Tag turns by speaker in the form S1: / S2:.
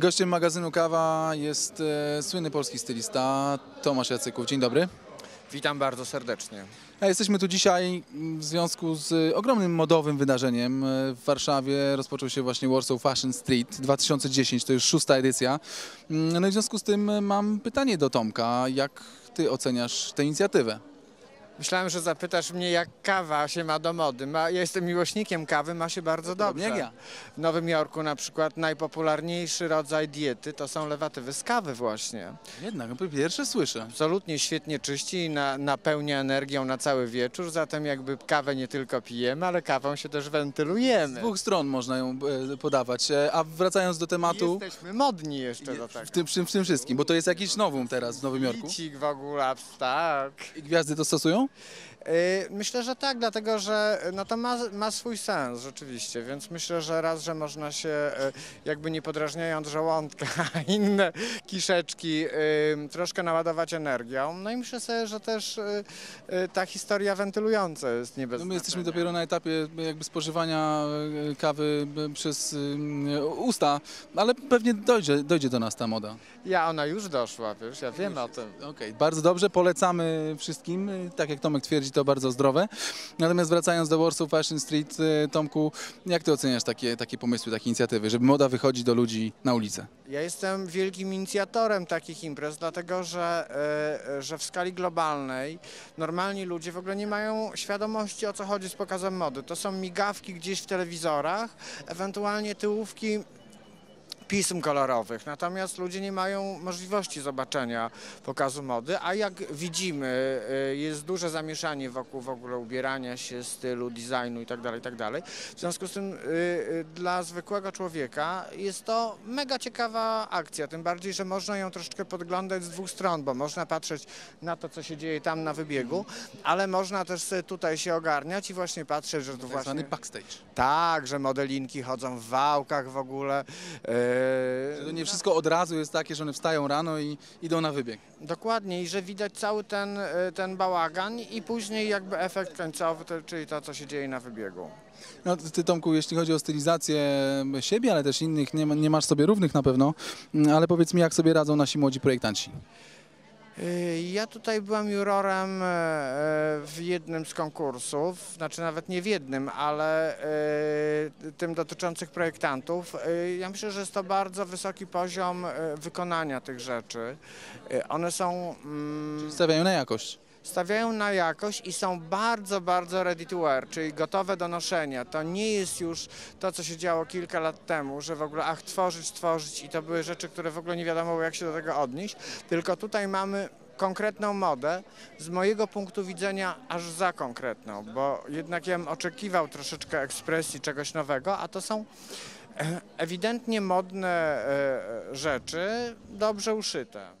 S1: Gościem magazynu Kawa jest e, słynny polski stylista Tomasz Jacyków. Dzień dobry.
S2: Witam bardzo serdecznie.
S1: A jesteśmy tu dzisiaj w związku z ogromnym modowym wydarzeniem. E, W Warszawie rozpoczął się właśnie Warsaw Fashion Street 2010, to już szósta edycja. Mm, No i w związku z tym mam pytanie do Tomka. Jak ty oceniasz tę inicjatywę?
S2: Myślałem, że zapytasz mnie, jak kawa się ma do mody. Ma, ja jestem miłośnikiem kawy, ma się bardzo
S1: Podobnie
S2: dobrze.
S1: jak ja.
S2: W Nowym Jorku na przykład najpopularniejszy rodzaj diety to są lewatywy z kawy właśnie.
S1: Jednak, no, pierwsze słyszę.
S2: Absolutnie świetnie czyści i na, napełnia energią na cały wieczór, zatem jakby kawę nie tylko pijemy, ale kawą się też
S1: Z
S2: wentylujemy.
S1: dwóch stron można ją e, podawać. E, A wracając do tematu,
S2: Jesteśmy modni jeszcze do
S1: w
S2: tego.
S1: tym, w tym, w tym wszystkim, bo to jest jakiś nowum teraz w Nowym Jorku.
S2: Bicik w ogóle, tak.
S1: I gwiazdy to stosują?
S2: Y, Myślę, że tak, dlatego że y, no to ma, ma swój sens rzeczywiście, więc myślę, że raz, że można się y, jakby nie podrażniając żołądka, inne kiszeczki troszkę naładować energią. No i myślę sobie, że też ta historia wentylująca jest nie bez
S1: No my jesteśmy dopiero na etapie jakby spożywania kawy przez usta, ale pewnie dojdzie, dojdzie do nas ta moda.
S2: Ja, ona już doszła, wiesz, ja wiem o tym.
S1: Okej, bardzo dobrze, polecamy wszystkim. Tak jak Tomek twierdzi, to bardzo zdrowe. Natomiast wracając do Warsaw Fashion Street, e, Tomku, jak ty oceniasz takie, takie pomysły, takie inicjatywy, żeby moda wychodzi do ludzi na ulicę?
S2: Ja jestem wielkim inicjatorem takich imprez, dlatego że, e, że w skali globalnej normalni ludzie w ogóle nie mają świadomości o co chodzi z pokazem mody. To są migawki gdzieś w telewizorach, ewentualnie tyłówki pism kolorowych, natomiast ludzie nie mają możliwości zobaczenia pokazu mody, a jak widzimy e, jest duże zamieszanie wokół w ogóle ubierania się, stylu, designu itd., itd. W związku z tym y, y, dla zwykłego człowieka jest to mega ciekawa akcja, tym bardziej, że można ją troszeczkę podglądać z dwóch stron, bo można patrzeć na to, co się dzieje tam na wybiegu, ale można też tutaj się ogarniać i właśnie patrzeć, że tu
S1: Tak
S2: właśnie...
S1: backstage.
S2: Tak, że modelinki chodzą w wałkach w ogóle.
S1: Że
S2: Yy,
S1: To nie wszystko od razu jest takie, że one wstają rano i idą na wybieg.
S2: Dokładnie i że widać cały ten, y, ten bałagan i później jakby efekt końcowy, czyli to, co się dzieje na wybiegu.
S1: No, ty Tomku, jeśli chodzi o stylizację siebie, ale też innych, nie, nie masz sobie równych na pewno, Mm, ale powiedz mi, jak sobie radzą nasi młodzi projektanci?
S2: Y, Ja tutaj byłem jurorem e, w jednym z konkursów, znaczy nawet nie w jednym, ale e, tym dotyczących projektantów. Y, Ja myślę, że jest to bardzo wysoki poziom e, wykonania tych rzeczy. Y, One są, mm,
S1: Stawiają na jakość.
S2: Stawiają na jakość i są bardzo, bardzo ready to wear, czyli gotowe do noszenia. To nie jest już to, co się działo kilka lat temu, że w ogóle ach, tworzyć, tworzyć i to były rzeczy, które w ogóle nie wiadomo było, jak się do tego odnieść, tylko tutaj mamy konkretną modę, z mojego punktu widzenia aż za konkretną, bo jednak ja bym oczekiwał troszeczkę ekspresji czegoś nowego, a to są e, ewidentnie modne e, rzeczy, dobrze uszyte.